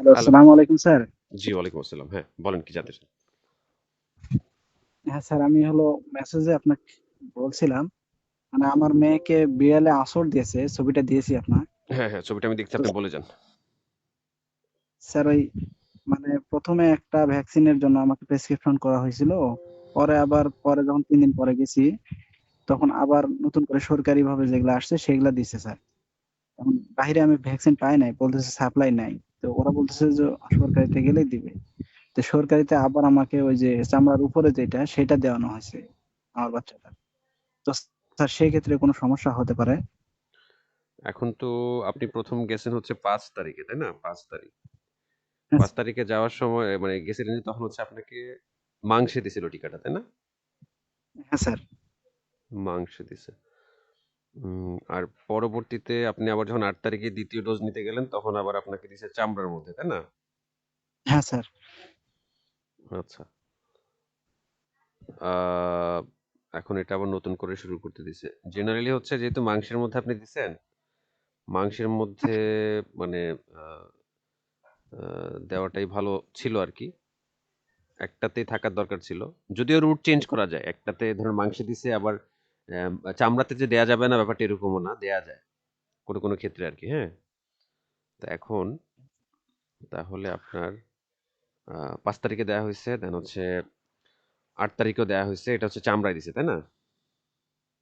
Hello আসসালামু আলাইকুম sir জি ওয়ালাইকুম আসসালাম। হ্যাঁ বলেন কি জানতে চান? হ্যাঁ স্যার আমি হলো মেসেজে আপনাকে বলছিলাম মানে আমার মেয়েকে বিড়ালে আঁচড় দিয়েছে ছবিটা দিয়েছি আপনার হ্যাঁ হ্যাঁ ছবিটা আমি দেখছি তো আপনি বলে যান। স্যার ওই মানে প্রথমে একটা ভ্যাকসিনের জন্য আমাকে প্রেসক্রিপশন করা হয়েছিল পরে আবার পরে যখন তিন দিন পরে গেছি তখন আবার নতুন করে সরকারি ভাবে যেগুলো আসছে সেগুলা দিচ্ছে স্যার। এখন বাইরে আমি ভ্যাকসিন পাই নাই বলতেছে সাপ্লাই নাই। তো ওরা বলতেছে যে সরকারিতে গেলেই দিবে। তো সরকারিতে আবার আমাকে ওই যে চামড়ার উপরে যেটা সেটা দেওয়ানো হয়েছে আমার বাচ্চাটা তো স্যার সেই ক্ষেত্রে কোনো সমস্যা হতে পারে? এখন তো আপনি প্রথম গেছেন হচ্ছে পাঁচ তারিখে তাই না? পাঁচ তারিখ। হ্যাঁ পাঁচ তারিখে যাওয়ার সময় মানে গেছিলেন তখন হচ্ছে আপনাকে মাংসে দিছিল টিকাটা তাই না? হ্যাঁ স্যার। মাংসে দিছে। আর পরবর্তীতে আপনি আবার যখন আট তারিখে দ্বিতীয় ডোজ নিতে গেলেন তখন আবার আপনাকে দিছে চামড়ার মধ্যে তাই না? হ্যাঁ স্যার। আচ্ছা। এখন এটা আবার নতুন করে শুরু করতে দিছে। জেনারেলি হচ্ছে যেহেতু মাংসের মধ্যে আপনি দিছেন মাংসের মধ্যে মানে আহ, আহ, দেওয়াটাই ভালো ছিল আর কি একটাতেই থাকার দরকার ছিল। যদিও রুট চেঞ্জ করা যায় একটাতে ধরুন মাংসে দিছে আবার চামড়াতে যে দেয়া যাবে না ব্যাপারটা এরকমও না দেয়া যায়। কোনো কোনো ক্ষেত্রে আর কি হ্যাঁ? তো এখন তাহলে আপনার পাঁচ তারিখে দেওয়া হয়েছে দেন হচ্ছে আট তারিখেও দেওয়া হয়েছে এটা হচ্ছে চামড়ায় দিছে তাই না?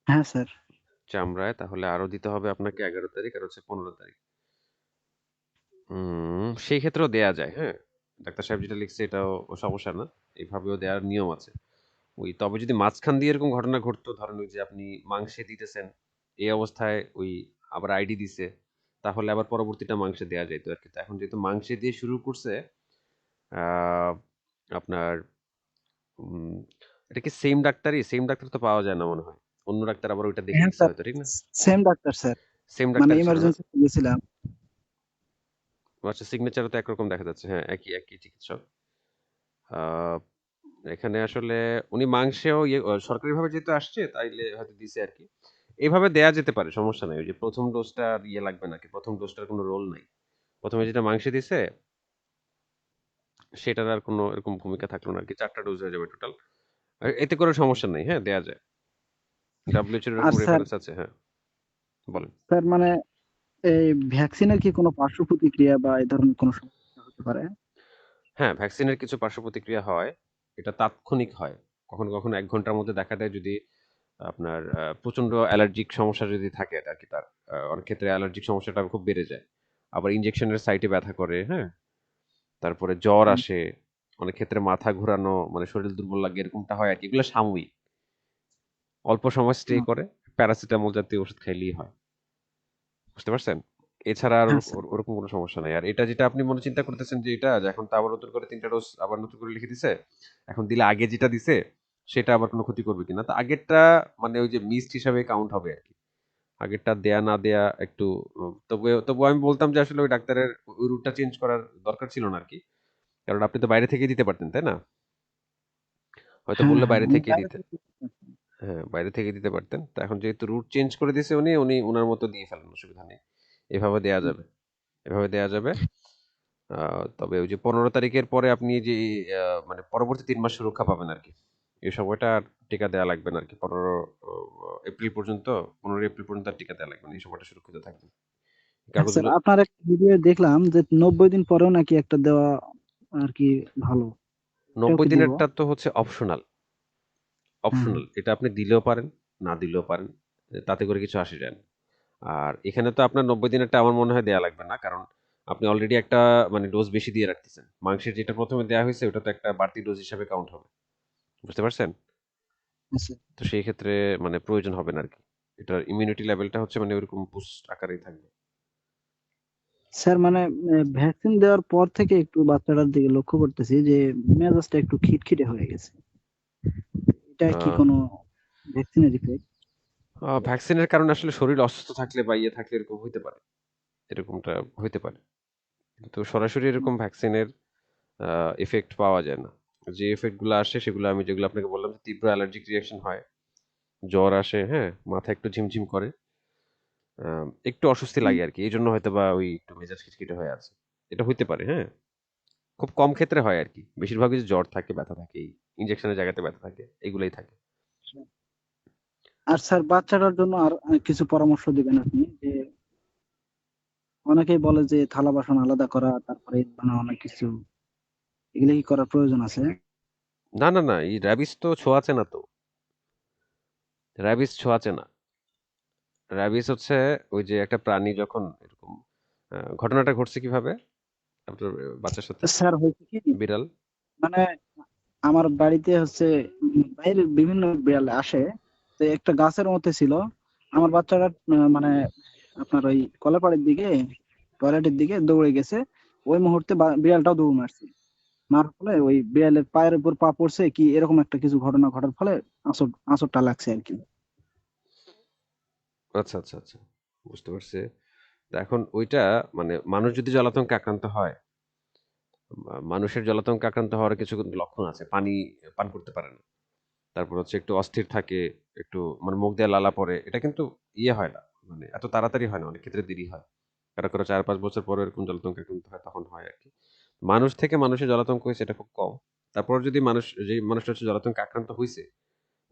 হ্যাঁ স্যার। চামড়ায় তাহলে আরও দিতে হবে আপনাকে এগারো তারিখ আর হচ্ছে পনেরো তারিখ। উম, সেই ক্ষেত্রেও দেয়া যায় হ্যাঁ? ডাক্তার সাহেব যেটা লিখছে এটাও সমস্যা না এইভাবেও দেওয়ার নিয়ম আছে। ওই তবে যদি মাঝখান দিয়ে এরকম ঘটনা ঘটতো ধরেন ওই যে আপনি মাংসে দিতেছেন এই অবস্থায় ওই আবার আইডি দিছে তাহলে আবার পরবর্তীটা মাংসে দেওয়া যেত আর কি। তো এখন যেহেতু মাংসে দিয়ে শুরু করছে আপনার এটা কি সেম ডাক্তারই? সেম ডাক্তার তো পাওয়া যায় না মনে হয়। অন্য ডাক্তার আবার ওইটা দেখে হ্যাঁ দিচ্ছে হয়তো ঠিক না? Same doctor sir. সেম মানে ডাক্তার ছিল না ইমার্জেন্সি গেছিলাম আচ্ছা সিগনেচারও তো একরকম দেখা যাচ্ছে। হ্যাঁ একই একই চিকিৎসক। আহ, এখানে আসলে উনি মাংসেও ইয়ে সরকারিভাবে যেহেতু আসছে তাইলে হয়তো দিছে আর কি এইভাবে দেয়া যেতে পারে সমস্যা নাই। ওই যে প্রথম ডোজটা ইয়ে লাগবে নাকি? প্রথম ডোজটার কোনো রোল নাই। প্রথমে যেটা মাংসে দিছে সেটার আর কোনো এরকম ভূমিকা থাকল না আর কি চারটা ডোজ হয়ে যাবে টোটাল এতে করে সমস্যা নেই হ্যাঁ দেয়া যায়। ডাব্লিউএইচএর আর এরকম স্যার রেফারেন্স আছে হ্যাঁ। বলেন। স্যার মানে এই ভ্যাকসিনের কি কোনো পার্শ্ব প্রতিক্রিয়া বা এই ধরনের কোনো সমস্যা হতে পারে? হ্যাঁ ভ্যাকসিনের কিছু পার্শ্ব প্রতিক্রিয়া হয়। এটা তাৎক্ষণিক হয়। কখনো কখনো এক ঘণ্টার মধ্যে দেখা দেয় যদি আপনার আহ, প্রচণ্ড অ্যালার্জিক সমস্যা যদি থাকে আর কি তার অনেক ক্ষেত্রে অ্যালার্জিক সমস্যাটা খুব বেড়ে যায়। আবার ইনজেকশনের সাইটে ব্যথা করে হ্যাঁ? তারপরে জ্বর আসে অনেক ক্ষেত্রে মাথা ঘোরানো মানে শরীর দুর্বল লাগে এরকমটা হয় আর কি এগুলো সাময়িক। অল্প সময় স্টে করে প্যারাসিটামল জাতীয় ওষুধ খাইলেই হয়। বুঝতে পারছেন? এছাড়া আর হ্যাঁ ওর- ওরকম কোনো সমস্যা নাই। আর এটা যেটা আপনি মনে চিন্তা করতেছেন যে এটা এখন তো আবার নতুন করে তিনটা ডোজ আবার নতুন করে লিখে দিছে এখন দিলে আগে যেটা দিছে সেটা আবার কোনো ক্ষতি করবে কিনা? তো আগেরটা মানে ওই যে মিসড হিসাবে কাউন্ট হবে আর কি। আগেরটা দেয়া না দেয়া একটু উম, তবে তবু আমি বলতাম যে আসলে ওই ডাক্তারের ওই রুটটা চেঞ্জ করার দরকার ছিল না আর কি। কারণ আপনি তো বাইরে থেকে দিতে পারতেন তাই না? হয়তো হ্যাঁ বললে হ্যাঁ বাইরে থেকে বাইরে দিতে হ্যাঁ বাইরে থেকে দিতে পারতেন। তো এখন যেহেতু রুট চেঞ্জ করে দিয়েছে উনি উনি ওনার মতো দিয়ে ফেলেন অসুবিধা নেই। এভাবে দেয়া যাবে। এভাবে দেয়া যাবে। তবে ওই যে পনেরো তারিখের পরে আপনি যে মানে পরবর্তী তিন মাস সুরক্ষা পাবেন আর কি এই সময়টা আর টিকা দেওয়া লাগবে না আর কি পনেরো এপ্রিল পর্যন্ত পনেরো এপ্রিল পর্যন্ত আর টিকা দেওয়া লাগবে না। এই সময়টা সুরক্ষিত স্যার কাগজগুলো আপনার একটা ভিডিও দেখলাম যে নব্বই দিন পরেও নাকি একটা দেওয়া আর কি ভালো। নব্বই দিনেরটা তো হচ্ছে অপশনাল অপশনাল এটা আপনি দিলেও পারেন না দিলেও পারেন তাতে করে কিছু আসে যায় না। আর এখানে তো আপনার নব্বই দিনেরটা আমার মনে হয় দেওয়া লাগবে না কারণ আপনি অলরেডি একটা মানে ডোজ বেশি দিয়ে রাখতেছেন। মাংসের যেটা প্রথমে দেওয়া হয়েছে ওটা তো একটা বাড়তি ডোজ হিসাবে কাউন্ট হবে। বুঝতে পারছেন? হ্যাঁ তো সেই ক্ষেত্রে মানে প্রয়োজন হবে না আর কি এটার ইমিউনিটি লেভেলটা হচ্ছে মানে ওইরকম বুস্ট আকারেই থাকবে। স্যার মানে ভ্যাকসিন দেওয়ার পর থেকে একটু বাচ্চাটার দিকে লক্ষ্য করতেছি যে মেজাজটা একটু খিটখিটে হয়ে গেছে। এটা কি কোনো ভ্যাকসিনের ইফেক্ট ভ্যাকসিনের কারণে আসলে শরীর অসুস্থ থাকলে বা ইয়ে থাকলে এরকম হইতে পারে। এরকমটা হইতে পারে। কিন্তু সরাসরি এরকম ভ্যাকসিনের এফেক্ট পাওয়া যায় না। যে এফেক্টগুলো আসে সেগুলো আমি যেগুলো আপনাকে বললাম যে তীব্র অ্যালার্জিক রিয়াকশন হয় জ্বর আসে হ্যাঁ মাথা একটু ঝিমঝিম করে একটু অস্বস্তি লাগে আর কি এই জন্য হয়তো বা ওই একটু মেজাজ খিটখিটে হয়ে আছে। এটা হইতে পারে হ্যাঁ। খুব কম ক্ষেত্রে হয় আর কি বেশিরভাগই জ্বর থাকে ব্যথা থাকে এই ইনজেকশনের জায়গাতে ব্যথা থাকে এগুলোই থাকে। আর স্যার বাচ্চাটার জন্য আর কিছু পরামর্শ দিবেন আপনি? যে অনেকেই বলে যে থালা বাসন আলাদা করা তারপরে অনেক কিছু এগুলো কি করার প্রয়োজন আছে? না না না এই র্যাবিস তো ছোঁয়াচে না তো। র্যাবিস ছোঁয়াচে না। র্যাবিস হচ্ছে ওই যে একটা প্রাণী যখন এরকম ঘটনাটা ঘটছে কীভাবে? আপনার বাচ্চার সাথে? স্যার হয়েছে কি? বিড়াল। মানে আমার বাড়িতে হচ্ছে উম, বাইরে বিভিন্ন বিড়াল আসে তো একটা গাছের মধ্যে ছিল। আমার বাচ্চাটা মানে আপনার ওই কলাপাড়ের দিকে, টয়লেটের দিকে দৌড়ে গেছে। ওই মুহূর্তে বিড়ালটাও দৌড় মারছে। মারার ফলে ওই বিড়ালের পায়ের উপর পা পড়ছে কি এরকম একটা কিছু ঘটনা ঘটার ফলে আঁচড় আঁচড়টা লাগছে আর কি। আচ্ছা আচ্ছা আচ্ছা। বুঝতে পারছি। এখন ওইটা মানে মানুষ যদি জলাতঙ্কে আক্রান্ত হয় মানুষের জলাতঙ্কে আক্রান্ত হওয়ার কিছু লক্ষণ আছে? পানি, পান করতে পারে না। তারপর হচ্ছে একটু অস্থির থাকে একটু মানে মুখ দিয়ে লালা পড়ে এটা কিন্তু ইয়ে হয় না মানে এত তাড়াতাড়ি হয় না অনেক ক্ষেত্রে দেরি হয়। কারও কারও চার পাঁচ বছর পরে এরকম জলাতঙ্কে আক্রান্ত হয় তখন হয় আর কি মানুষ থেকে মানুষের জলাতঙ্ক হয়েছে এটা খুব কম। তারপর যদি মানুষ যে মানুষটা হচ্ছে জলাতঙ্কে আক্রান্ত হয়েছে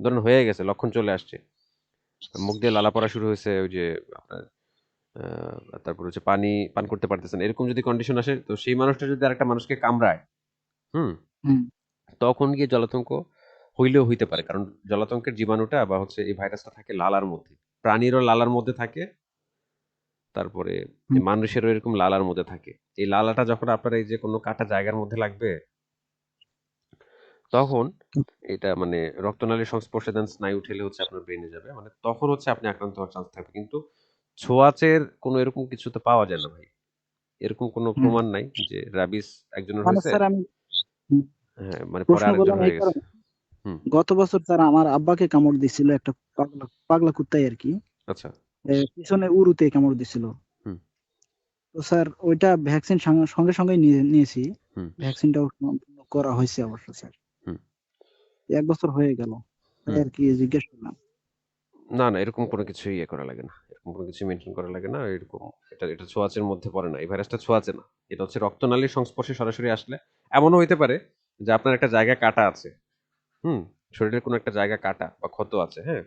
ধরুন হয়ে গেছে লক্ষণ চলে আসছে মুখ দিয়ে লালা পড়া শুরু হয়েছে ওই যে আপনার তারপর হচ্ছে পানি পান করতে পারতেছেন এরকম যদি কন্ডিশন আসে তো সেই মানুষটা যদি আরেকটা মানুষকে কামড়ায় হুম। তখন গিয়ে জলাতঙ্ক হইলেও হইতে পারে। কারণ জলাতঙ্কের জীবাণুটা বা হচ্ছে এই ভাইরাসটা থাকে লালার মধ্যে। প্রাণীরও লালার মধ্যে থাকে তারপরে। মানুষেরও এরকম লালার মধ্যে থাকে। এই লালাটা যখন আপনার এই যে কোনো কাটা জায়গার মধ্যে লাগবে তখন এটা মানে রক্তনালীর সংস্পর্শে দেন স্নায়ু ঠেলে হচ্ছে আপনার ব্রেনে যাবে। মানে তখন হচ্ছে আপনি আক্রান্ত হওয়ার চান্স থাকবে। কিন্তু ছোঁয়াচের কোনো এরকম কিছু তো পাওয়া যায় না ভাই। এরকম কোনো প্রমাণ নাই যে রাবিস একজনের মানে হয়েছে? হ্যাঁ মানে পরে আরেকজন হয়ে গেছে। গত বছর স্যার আমার আব্বাকে কামড় দিছিল একটা পাগলা পাগলা কুত্তাই আর কি। আচ্ছা। পিছনে উরুতে কামড় দিছিল। তো স্যার ওইটা ভ্যাকসিন সঙ্গে সঙ্গে নিয়েছি। সম্পূর্ণ করা হয়েছে অবশ্য স্যার। এক বছর হয়ে গেল। আর কি জিজ্ঞেস করলাম। না না এরকম কোনো কিছু ইয়ে করা লাগে না। এরকম কোনো কিছু মেনটেন করা লাগে না এরকম এটা এটা ছোঁয়াচের মধ্যে পড়ে না। এই ভাইরাসটা ছোঁয়াচে না। এটা হচ্ছে রক্তনালীর সংস্পর্শে সরাসরি আসলে এমনও হইতে পারে যে আপনার একটা জায়গা কাটা আছে। হুম শরীরের কোনো একটা জায়গা কাটা বা ক্ষত আছে হ্যাঁ?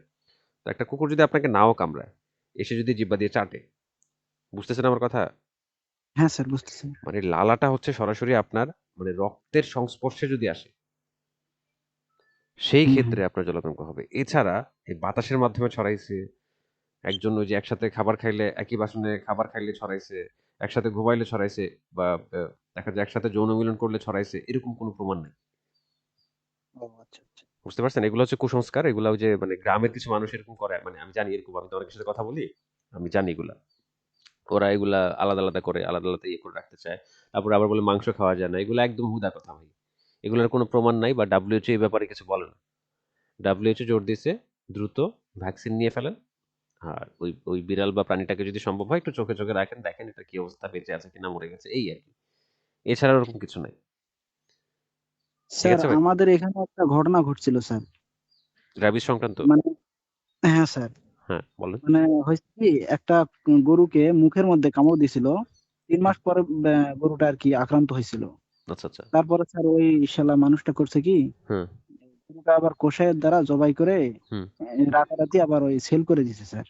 তো একটা কুকুর যদি আপনাকে নাও কামড়ায় এসে যদি জিব্বা দিয়ে চাটে বুঝতেছেন আমার কথা? হ্যাঁ স্যার বুঝতেছি। মানে লালাটা হচ্ছে সরাসরি আপনার মানে রক্তের সংস্পর্শে যদি আসে সেই ক্ষেত্রে আপনার জলাতঙ্ক হবে। এছাড়া এই বাতাসের মাধ্যমে ছড়াইছে একজন ওই যে একসাথে খাবার খাইলে একই বাসনে খাবার খাইলে ছড়াইছে একসাথে ঘুমাইলে ছড়াইছে বা দেখা যায় একসাথে যৌন মিলন করলে ছড়াইছে এরকম কোনো প্রমাণ নেই। ও আচ্ছা। বুঝতে পারছেন? এগুলো হচ্ছে কুসংস্কার, এগুলো যে মানে গ্রামের কিছু মানুষ এরকম করে। মানে আমি জানি এরকম, আমি তো অনেকের সাথে কথা বলি, আমি জানি এগুলা। ওরা এগুলা আলাদা আলাদা করে, আলাদা আলাদা ইয়ে করে রাখতে চায়। তারপরে আবার বলে মাংস খাওয়া যায় না, এগুলো একদম হুদা কথা ভাই। এগুলোর কোনো প্রমাণ নাই বা ডাব্লিউএইচও এই ব্যাপারে কিছু বলে না। ডাব্লিউএইচও জোর দিয়েছে দ্রুত ভ্যাকসিন নিয়ে ফেলেন। আর ওই ওই বিড়াল বা প্রাণীটাকে যদি সম্ভব হয় একটু চোখে চোখে রাখেন, দেখেন এটা কি অবস্থা, বেঁচে আছে কিনা, মরে গেছে, এই আর কি। এছাড়া ওরকম কিছু নাই। স্যার আমাদের এখানে একটা ঘটনা ঘটছিল স্যার। র্যাবিস সংক্রান্ত? মানে হ্যাঁ স্যার। হ্যাঁ বলেন। মানে হয়েছে কি একটা গরুকে মুখের মধ্যে কামড় দিছিল। তিন মাস পরে আহ, গরুটা আর কি আক্রান্ত হয়েছিল। আচ্ছা আচ্ছা। তারপরে স্যার ওই শালা মানুষটা করছে কি হুম গরুটা আবার কষায়ের দ্বারা জবাই করে হুম। আহ, রাতারাতি আবার ওই সেল করে দিছে স্যার।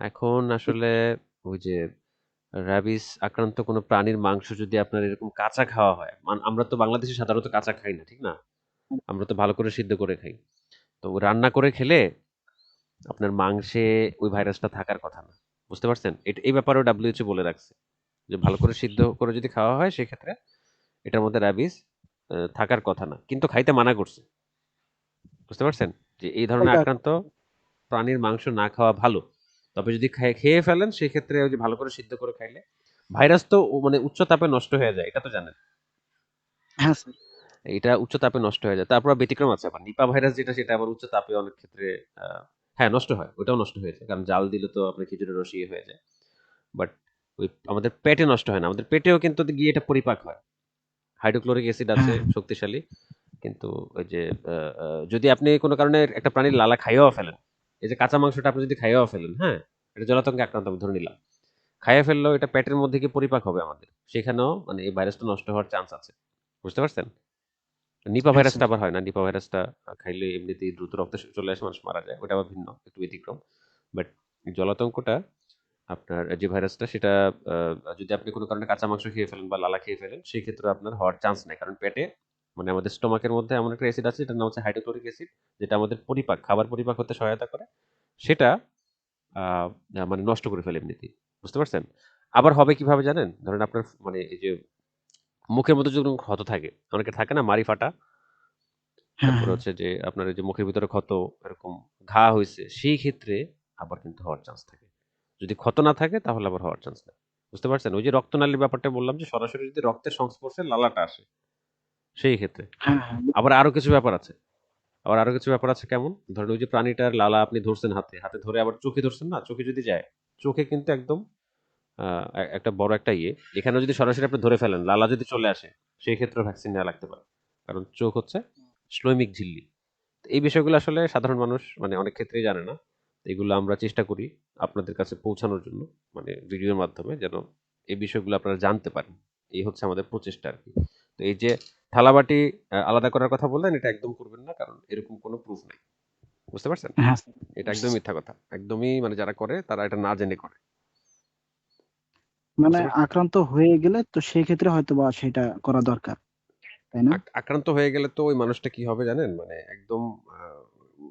এখন আসলে ওই যে র্যাবিস আক্রান্ত কোনো প্রাণীর মাংস যদি আপনার এরকম কাঁচা খাওয়া হয় মান- আমরা তো বাংলাদেশে সাধারণত কাঁচা খাই না ঠিক না? আমরা তো ভালো করে সিদ্ধ করে খাই। তো রান্না করে খেলে আপনার মাংসে ওই ভাইরাসটা থাকার কথা না বুঝতে পারছেন? এটা এই ব্যাপারেও ডাব্লিউএইচও বলে রাখছে যে ভালো করে সিদ্ধ করে যদি খাওয়া হয় সেক্ষেত্রে এটার মধ্যে র্যাবিস থাকার কথা না কিন্তু খাইতে মানা করছে। বুঝতে পারছেন? যে এই ধরনের আক্রান্ত প্রাণীর মাংস না খাওয়া ভালো। তবে যদি খেয়ে ফেলেন সেক্ষেত্রে ওই যে ভালো করে সিদ্ধ করে খাইলে ভাইরাস তো মানে উচ্চ তাপে নষ্ট হয়ে যায় এটা তো জানেন। হ্যাঁ স্যার। এটা উচ্চ তাপে নষ্ট হয়ে যায়। তারপর ব্যতিক্রম আছে আবার। নিপা ভাইরাস যেটা সেটা আবার উচ্চ তাপে অনেক ক্ষেত্রে হ্যাঁ নষ্ট হয় ওটাও নষ্ট হয়ে যায়। কারণ জাল দিলে তো আপনার খিচুড়ি রসি হয়ে যায়। বাট ওই আমাদের পেটে নষ্ট হয় না। আমাদের পেটেও কিন্তু গিয়ে এটা পরিপাক হয়। হাইড্রোক্লোরিক অ্যাসিড আছে হ্যাঁ। শক্তিশালী। কিন্তু ওই যে যদি আপনি কোনো কারণে একটা প্রাণীর লালা খাইয়েও ফেলেন এই যে কাঁচা মাংসটা আপনি যদি খাইয়েও ফেলেন হ্যাঁ? এটা জলাতঙ্কে আক্রান্ত আমি ধরে নিলাম। খাইয়ে ফেললেও এটা পেটের মধ্যে গিয়ে পরিপাক হবে আমাদের। সেখানেও মানে এই ভাইরাসটা নষ্ট হওয়ার চান্স আছে। বুঝতে পারছেন? নিপা ভাইরাসটা আবার হয় না। নিপা ভাইরাসটা খাইলে এমনিতেই দ্রুত রক্ত চলে আসে মানুষ মারা যায়। ওটা আবার ভিন্ন একটু ব্যতিক্রম। বাট জলাতঙ্কটা আপনার যে ভাইরাসটা সেটা যদি আপনি কোনো কারণে কাঁচা মাংস খেয়ে ফেলেন বা লালা খেয়ে ফেলেন সেই ক্ষেত্রে আপনার হওয়ার চান্স নেই। কারণ পেটে মানে আমাদের স্টোমাকের মধ্যে এমন একটা অ্যাসিড আছে যেটার নাম হচ্ছে হাইড্রোক্লোরিক অ্যাসিড যেটা আমাদের পরিপাক খাবার পরিপাক হতে সহায়তা করে। সেটা মানে নষ্ট করে ফেলে এমনিতেই। বুঝতে পারছেন? আবার হবে কীভাবে জানেন? ধরেন আপনার মানে এই যে মুখের মধ্যে যদি কোনো ক্ষত থাকে অনেকে থাকে না মারি ফাটা হ্যাঁ তারপরে হ্যাঁ। হচ্ছে যে আপনার এই যে মুখের ভিতরে ক্ষত এরকম ঘা হয়েছে সেই ক্ষেত্রে আবার কিন্তু হওয়ার চান্স থাকে। যদি ক্ষত না থাকে তাহলে আবার হওয়ার চান্স নেই। বুঝতে পারছেন? ওই যে রক্তনালীর ব্যাপারটা বললাম যে সরাসরি যদি রক্তের সংস্পর্শে লালাটা আসে সেই ক্ষেত্রে। হ্যাঁ হ্যাঁ। আবার আরও কিছু ব্যাপার আছে। আবার আরও কিছু ব্যাপার আছে কেমন? ধরেন ওই যে প্রাণীটার লালা আপনি ধরছেন হাতে হাতে ধরে আবার চোখে ধরছেন না? চোখে যদি যায় চোখে কিন্তু একদম একটা বড় একটা ইয়ে এখানে যদি সরাসরি আপনি ধরে ফেলেন লালা যদি চলে আসে সেই ক্ষেত্রে ভ্যাকসিন নেওয়া লাগতে পারে। কারণ চোখ হচ্ছে শ্লৈমিক ঝিল্লি। এই বিষয়গুলো আসলে সাধারণ মানুষ মানে অনেক ক্ষেত্রেই জানে না। এগুলো আমরা চেষ্টা করি আপনাদের কাছে পৌঁছানোর জন্য মানে ভিডিওর মাধ্যমে যেন এই বিষয়গুলো আপনারা জানতে পারেন। এই হচ্ছে আমাদের প্রচেষ্টা আর কি। এই যে থালাবাটি আলাদা করার কথা বললেন এটা একদম করবেন না কারণ এরকম কোনো প্রুফ নেই। বুঝতে পারছেন? হ্যাঁ এটা একদমই মিথ্যা কথা। একদমই মানে যারা করে তারা এটা না জেনে করে। মানে আক্রান্ত হয়ে গেলে তো সেই ক্ষেত্রে হয়তো বা সেটা করা দরকার তাই না? আক্রান্ত হয়ে গেলে তো ওই মানুষটা কি হবে জানেন? মানে একদম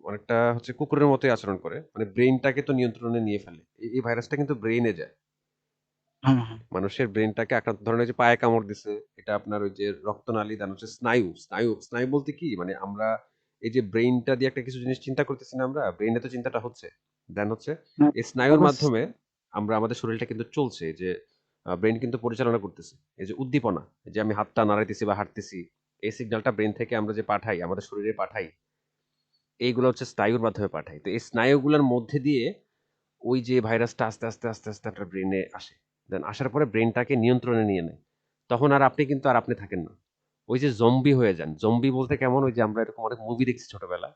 অনেকটা হচ্ছে কুকুরের মতোই আচরণ করে। মানে ব্রেইনটাকে তো নিয়ন্ত্রণে নিয়ে ফেলে। এই- ভাইরাসটা কিন্তু ব্রেইনে যায়। মানুষের ব্রেনটাকে আক্রান্ত ধরনের যে পায়ে কামড় দিছে এটা আপনার ওই যে রক্তনালী দেন হচ্ছে স্নায়ু স্নায়ু স্নায়ু বলতে কি মানে আমরা এই যে ব্রেইনটা দিয়ে একটা কিছু জিনিস চিন্তা করতেছি না আমরা ব্রেইনে তো চিন্তাটা হচ্ছে দেন হচ্ছে এই স্নায়ুর মাধ্যমে আমরা আমাদের শরীরটা কিন্তু চলছে যে ব্রেন কিন্তু পরিচালনা করতেছে এই যে উদ্দীপনা যে আমি হাতটা নাড়াইতেছি বা হাঁটতেছি এই সিগন্যালটা ব্রেন থেকে আমরা যে পাঠাই আমাদের শরীরে পাঠাই এইগুলো হচ্ছে স্নায়ুর মাধ্যমে পাঠাই তো এই স্নায়ুগুলোর মধ্যে দিয়ে ওই যে ভাইরাসটা আস্তে আস্তে আস্তে আস্তে আপনার ব্রেনে আসে দেন আসার পরে ব্রেনটাকে নিয়ন্ত্রণে নিয়ে নেয়। তখন আর আপনি কিন্তু আর আপনি থাকেন না। ওই যে জম্বি হয়ে যান। জম্বি বলতে কেমন? ওই যে আমরা এরকম অনেক মুভি দেখছি ছোটবেলা।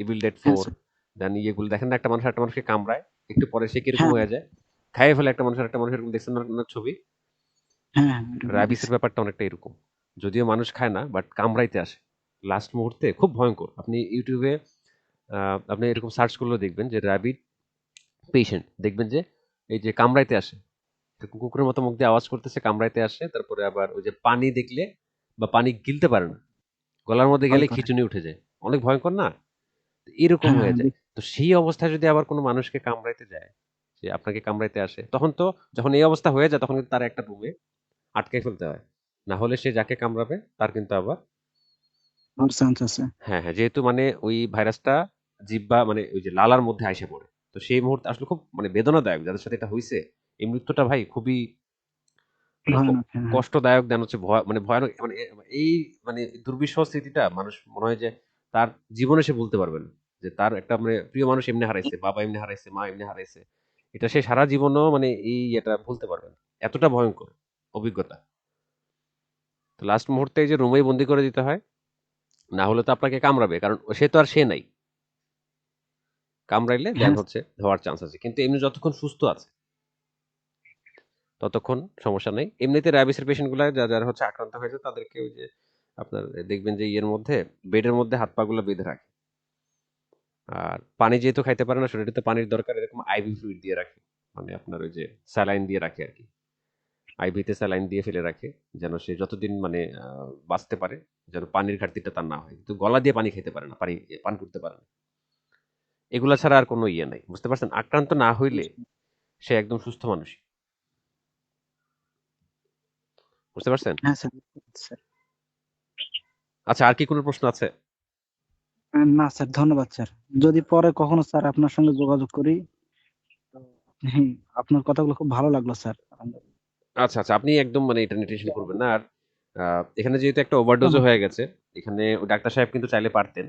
ইভিল ডেড হ্যাঁ, ফোর দেন ইয়েগুলো দেখেন না একটা মানুষ একটা মানুষকে কামড়ায়। একটু পরে সে কীরকম হ্যাঁ। হয়ে যায়। খাইয়ে ফেলে একটা মানুষ একটা মানুষের এরকম দেখছেন না ছবি? হ্যাঁ হ্যাঁ র্যাবিসের ব্যাপারটা অনেকটা এরকম। যদিও মানুষ খায় না বাট কামড়াইতে আসে। লাস্ট মুহূর্তে খুব ভয়ঙ্কর। আপনি ইউটিউবে আহ, আপনি এরকম সার্চ করলেও দেখবেন যে র্যাবিট পেশেন্ট দেখবেন যে এই যে কামড়াইতে আসে। এরকম কুকুরের মতো মুখ দিয়ে আওয়াজ করতেছে কামড়াইতে আসে তারপরে আবার ওই যে পানি দেখলে বা পানি গিলতে পারে না। গলার মধ্যে গেলে খিচুনি উঠে যায়। অনেক ভয়ঙ্কর না? এরকম হ্যাঁ, হয়ে হ্যাঁ, যায়। তো সেই অবস্থায় যদি আবার কোনো মানুষকে কামড়াইতে যায় যে আপনাকে কামড়াইতে আসে তখন তো যখন এই অবস্থা হয়ে যায় তখন কিন্তু তার একটা রুমে আটকে ফেলতে হয়। না হলে সে যাকে কামড়াবে তার কিন্তু আবার হ্যাঁ হ্যাঁ যেহেতু মানে ওই ভাইরাসটা জিব্বা মানে ওই যে লালার মধ্যে আইসে পড়ে। তো সেই মুহূর্তে আসলে খুব মানে বেদনাদায়ক যাদের সাথে এটা হয়েছে এই মৃত্যুটা ভাই খুবই মানে হ্যাঁ। কষ্টদায়ক দেন হচ্ছে ভয় মানে ভয়ানক মানে এই মানে দুর্বিষহ স্মৃতিটা মানুষ মনে হয় যে তার জীবনে সে বলতে পারবে না। যে তার একটা মানে প্রিয় মানুষ এমনি হারাইছে বাবা এমনি হারাইছে মা এমনি হারাইছে এটা সে সারা জীবনও মানে এই এটা ভুলতে পারবে না। এতটা ভয়ঙ্কর অভিজ্ঞতা। তো লাস্ট মুহূর্তে যে রুমেই বন্দি করে দিতে হয় না হলে তো আপনাকে কামড়াবে কারণ সে তো আর সে নাই। কামড়াইলে দেন হ্যাঁ। হচ্ছে হওয়ার চান্স আছে। কিন্তু এমনি যতক্ষণ সুস্থ আছে ততক্ষণ সমস্যা নেই। এমনিতে র্যাবিসের পেশেন্টগুলো যারা যারা হচ্ছে আক্রান্ত হয়েছে, তাদেরকে ওই যে আপনার দেখবেন যে ইয়ের মধ্যে বেডের মধ্যে হাত পাগুলো বেঁধে রাখে। আর পানি যেহেতু খাইতে পারে না, শরীরে তো পানির দরকার, এরকম আইভি ফ্লুইড দিয়ে রাখে। মানে আপনার ওই যে স্যালাইন দিয়ে রাখে আর কি। আইভিতে স্যালাইন দিয়ে ফেলে রাখে, যেন সে যতদিন মানে বাঁচতে পারে, যেন পানির ঘাটতিটা তার না হয়। কিন্তু গলা দিয়ে পানি খেতে পারে না, পানি, পান করতে পারে না। এগুলা ছাড়া আর কোনো ইয়ে নাই, বুঝতে পারছেন? আক্রান্ত না হইলে সে একদম সুস্থ মানুষ বুঝতে পারছেন? হ্যাঁ স্যার। আচ্ছা আর কি কোনো প্রশ্ন আছে? না স্যার ধন্যবাদ স্যার। যদি পরে কখনো স্যার আপনার সঙ্গে যোগাযোগ করি হ্যাঁ, আপনার কথাগুলো খুব ভালো লাগল স্যার। আচ্ছা আচ্ছা আপনি একদম মানে এটা নিয়ে টেনশন করবেন না। আর এখানে যেহেতু একটা ওভারডোজও হয়ে গেছে এখানে ডাক্তার সাহেব কিন্তু চাইলে পারতেন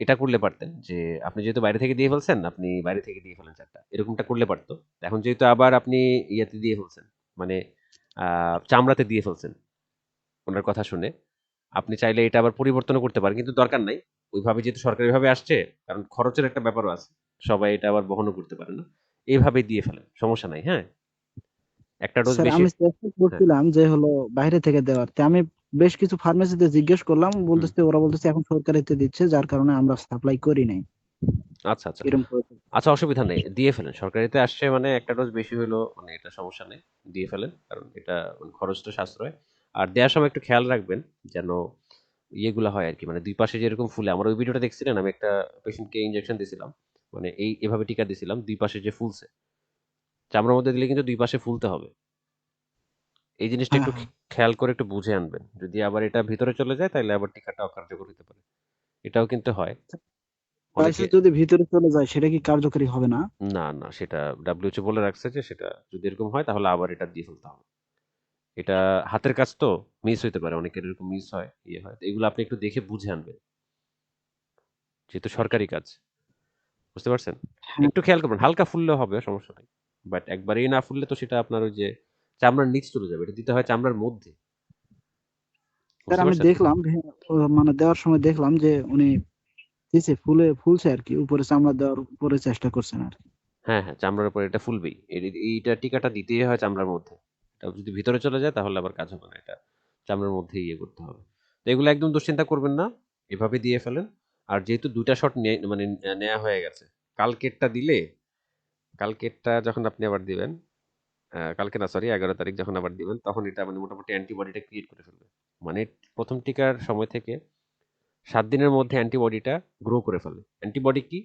এটা করলে পারতেন যে আপনি যেহেতু বাইরে থেকে দিয়ে ফেলছেন আপনি বাইরে থেকে দিয়ে ফেলেন চারটা এরকমটা করলে পারতো। এখন যেহেতু আবার আপনি ইয়েতে দিয়ে ফেলছেন মানে চামড়াতে দিয়ে ফেলছেন। ওনার কথা শুনে। আপনি চাইলে এটা আবার পরিবর্তনও করতে পারেন কিন্তু দরকার নাই। ওইভাবে যেহেতু সরকারিভাবে আসছে কারণ খরচের একটা ব্যাপারও আছে। সবাই এটা আবার বহনও করতে পারে না। এইভাবে দিয়ে ফেলেন সমস্যা নাই হ্যাঁ? একটা ডোজ বেশি। আমি চেষ্টা করছিলাম যে হলো বাইরে থেকে দেওয়ার। তে আমি বেশ কিছু ফার্মেসিতে জিজ্ঞেস করলাম বলতেছে ওরা বলতেছে এখন সরকারিতে দিচ্ছে যার কারণে আমরা সাপ্লাই করি নাই। আচ্ছা আচ্ছা। এরকম আচ্ছা অসুবিধা নেই। দিয়ে ফেলেন। সরকারিতে আসছে মানে একটা ডোজ বেশি হলো মানে এটা সমস্যা নেই। দিয়ে ফেলেন কারণ এটা মানে খরচটা সাশ্রয়। আর দেওয়ার সময় একটু খেয়াল রাখবেন যেন ইয়েগুলো হয় আর কি মানে দুই পাশে যেরকম ফুলে। আমার ওই ভিডিওটা দেখছিলেন? আমি একটা পেশেন্টকে ইনজেকশন দিছিলাম। মানে এই এভাবে টিকা দিছিলাম দুই পাশে যে ফুলছে। চামড়ার মধ্যে দিলে কিন্তু দুই পাশে ফুলতে হবে। এই জিনিসটা একটু খেয়াল করে একটু বুঝে আনবেন। যদি আবার এটা ভিতরে চলে যায় তাহলে আবার টিকাটা অকার্যকর হতে পারে। এটাও কিন্তু হয়। যদি ভিতরে চলে যায় সেটা কি কার্যকরী হবে না? না না সেটা ডাব্লিউএইচও বলে রাখছে যে সেটা যদি এরকম হয় তাহলে আবার এটা দিয়ে ফেলতে হবে। এটা হাতের কাজ তো মিস হইতে পারে অনেকের এরকম মিস হয় ইয়ে হয়। তো এগুলো আপনি একটু দেখে বুঝে আনবেন। যেহেতু সরকারি কাজ বুঝতে পারছেন? হ্যাঁ। একটু খেয়াল করবেন হালকা ফুললেও হবে সমস্যা নেই। বাট একবারেই না ফুললে তো সেটা আপনার ওই যে চামড়ার নিচ চলে যাবে এটা দিতে হয় চামড়ার মধ্যে। আমি দেখলাম মানে দেওয়ার সময় দেখলাম যে উনি দিছে ফুলে, ফুলছে আর কি। উপরে চামড়া দেওয়ার উপরে চেষ্টা করছেন আর হ্যাঁ হ্যাঁ চামড়ার উপর এটা ফুলবেই। এইটা টিকাটা দিতেই হয় চামড়ার মধ্যে। এটা যদি ভিতরে চলে যায় তাহলে আবার কাজ হবে না। এটা চামড়ার মধ্যে ইয়ে করতে হবে। তো এগুলো একদম দুশ্চিন্তা করবেন না। এভাবে দিয়ে ফেলেন। আর যেহেতু দুইটা শট মানে নেওয়া হয়ে গেছে, কালকেরটা দিলে, কালকেরটা যখন আপনি আবার দিবেন কালকে না সরি এগারো তারিখ যখন আবার দিবেন, তখন এটা মানে মোটামুটি অ্যান্টিবডিটা ক্রিয়েট করে ফেলবে। মানে প্রথম টিকার সময় থেকে সাত দিনের মধ্যে অ্যান্টিবডিটা গ্রো করে ফেলে। অ্যান্টিবডি কি?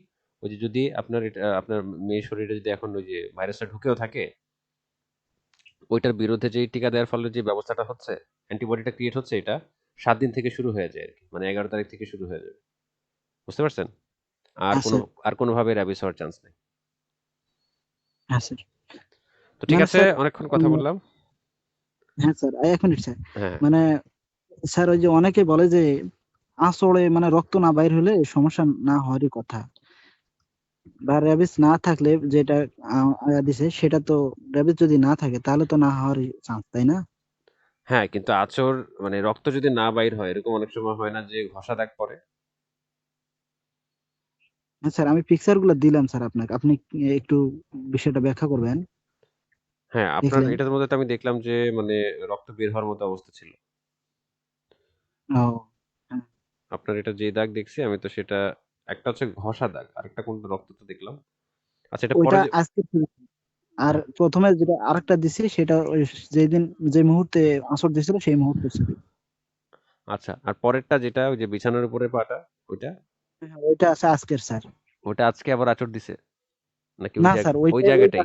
ওই যে যদি আপনার এটা আপনার মেয়ের শরীরে যদি এখন ওই যে ভাইরাসটা ঢুকেও থাকে ওইটার বিরুদ্ধে যে টিকা দেওয়ার ফলে যে ব্যবস্থাটা হচ্ছে অ্যান্টিবডিটা ক্রিয়েট হচ্ছে এটা সাত দিন থেকে শুরু হয়ে যায় আর কি মানে এগারো তারিখ থেকে শুরু হয়ে যাবে। বুঝতে পারছেন? আর হ্যাঁ কোনো আর কোনোভাবে র্যাবিস হওয়ার চান্স নেই। হ্যাঁ স্যার। তো ঠিক মানে আছে অনেকক্ষণ কথা বললাম। হ্যাঁ স্যার। এক মিনিট স্যার। হ্যাঁ। মানে স্যার ওই যে অনেকে বলে যে আঁচড়ে মানে রক্ত না বাইর হলে সমস্যা না হওয়ারই কথা। বা র্যাবিস না থাকলে যেটা দিছে সেটা তো র্যাবিস যদি না থাকে তাহলে তো না হওয়ারই চান্স তাই না? হ্যাঁ কিন্তু আচর মানে রক্ত যদি না বাইর হয় এরকম অনেক সময় হয় না যে ঘষা দাগ পড়ে। হ্যাঁ স্যার আমি পিকচারগুলো দিলাম স্যার আপনাকে। আপনি একটু বিষয়টা ব্যাখ্যা করবেন। হ্যাঁ আপনার এটার মধ্যে তো আমি দেখলাম যে মানে রক্ত বের হওয়ার মতো অবস্থা ছিল। ও আপনার এটা যে দাগ দেখছি আমি তো সেটা একটা হচ্ছে ঘষা দাগ আরেকটা কোনটা রক্ত তো দেখলাম। আচ্ছা এটা পরে আজকে আর প্রথমে যেটা আরেকটা দিছি সেটা ওই যেদিন যে মুহূর্তে আসর দিছিল সেই মুহূর্তে ছিল। আচ্ছা আর পরেরটা যেটা ওই যে বিছানার উপরে পাটা ওইটা? হ্যাঁ, ওইটা আছে আজকের স্যার। ওটা আজকে আবার আচর দিছে? নাকি না স্যার ওই জায়গাটাই?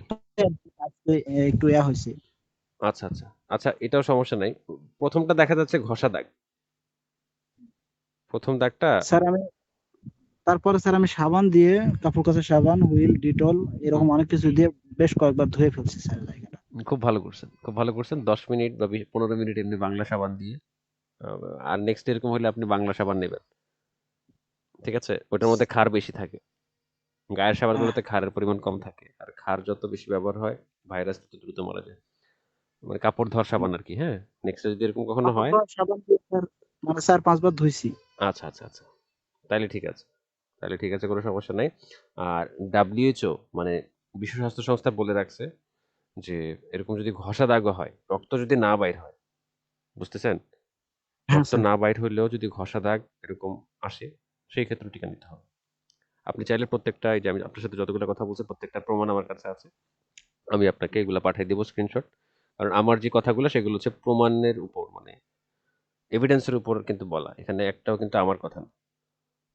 একটু ইয়া হয়েছে। আচ্ছা আচ্ছা। আচ্ছা এটাও সমস্যা নাই। প্রথমটা দেখা যাচ্ছে ঘষা দাগ। প্রথম দাগটা? স্যার আমি তারপরে স্যার আমি সাবান দিয়ে কাপড় কাচা সাবান হুইল ডিটল এরকম অনেক কিছু দিয়ে বেশ কয়েকবার ধুয়ে ফেলছি স্যার জায়গাটা। খুব ভালো করছেন খুব ভালো করছেন। দশ মিনিট বা পনেরো মিনিট এমনি বাংলা সাবান দিয়ে আর নেক্সট এরকম হলে আপনি বাংলা সাবান নেবেন। ঠিক আছে? ওটার মধ্যে খার বেশি থাকে। গায়ের সাবানগুলোতে খারের পরিমাণ কম থাকে। আর খার যত বেশি ব্যবহার হয় ভাইরাস তত দ্রুত মারা যায়। মানে কাপড় ধোয়ার সাবান আর কি হ্যাঁ? নেক্সট যদি এরকম কখনো হয়? সাবান দিয়ে স্যার মানে চার পাঁচবার ধুইছি। আচ্ছা আচ্ছা আচ্ছা। তাহলে ঠিক আছে। তাহলে ঠিক আছে কোনো সমস্যা নাই। আর ডাব্লিউএইচও মানে বিশ্ব স্বাস্থ্য সংস্থা বলে রাখছে যে এরকম যদি ঘষা দাগ হয় রক্ত যদি না বাইর হয় বুঝতেছেন? হ্যাঁ রক্ত না বাইর হইলেও যদি ঘষা দাগ এরকম আসে সেই ক্ষেত্রে টিকা নিতে হবে। আপনি চাইলে প্রত্যেকটা এই যে আমি আপনার সাথে যতগুলো কথা বলছি প্রত্যেকটা প্রমাণ আমার কাছে আছে। আমি আপনাকে এগুলো পাঠিয়ে দেবো স্ক্রিনশট কারণ আমার যে কথাগুলো সেগুলো হচ্ছে প্রমাণের উপর মানে এভিডেন্সের উপর কিন্তু বলা। এখানে একটাও কিন্তু আমার কথা না।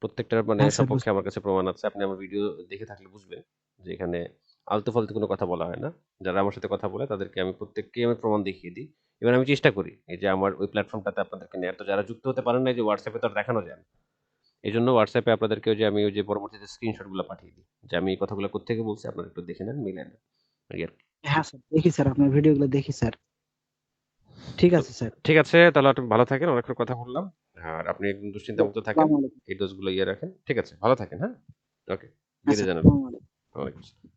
প্রত্যেকটার মানে হ্যাঁ সপক্ষে আমার কাছে প্রমাণ আছে। আপনি আমার ভিডিও দেখে থাকলে বুঝবেন যে এখানে আলতু ফালতু কোনো কথা বলা হয় না। যারা আমার সাথে কথা বলে তাদেরকে আমি প্রত্যেককেই আমি প্রমাণ দেখিয়ে দিই। এবার আমি চেষ্টা করি এই যে আমার ওই প্ল্যাটফর্মটাতে আপনাদেরকে নেওয়ার। তো যারা যুক্ত হতে পারেন না যে হোয়াটসঅ্যাপে তো আর দেখানো যায় না। এই জন্য হোয়াটসঅ্যাপে আপনাদেরকে ওই যে আমি ওই যে পরবর্তীতে স্ক্রিনশটগুলো পাঠিয়ে দিই। যে আমি এই কথাগুলো কোথেকে বলছি আপনারা একটু দেখে নেন মিলে নেন। হ্যাঁ স্যার দেখি স্যার আপনার ভিডিওগুলো দেখি স্যার। ঠিক আছে স্যার। ঠিক আছে তাহলে আপনি ভালো থাকেন অনেকক্ষণ কথা বললাম। আর আপনি একদম দুশ্চিন্তা মুক্ত থাকেন এই ডোজগুলো ইয়ে রাখেন। ঠিক আছে ভালো থাকেন হ্যাঁ? ওকে ধীরে জানাবেন ওয়ালাইকুম আসসালাম।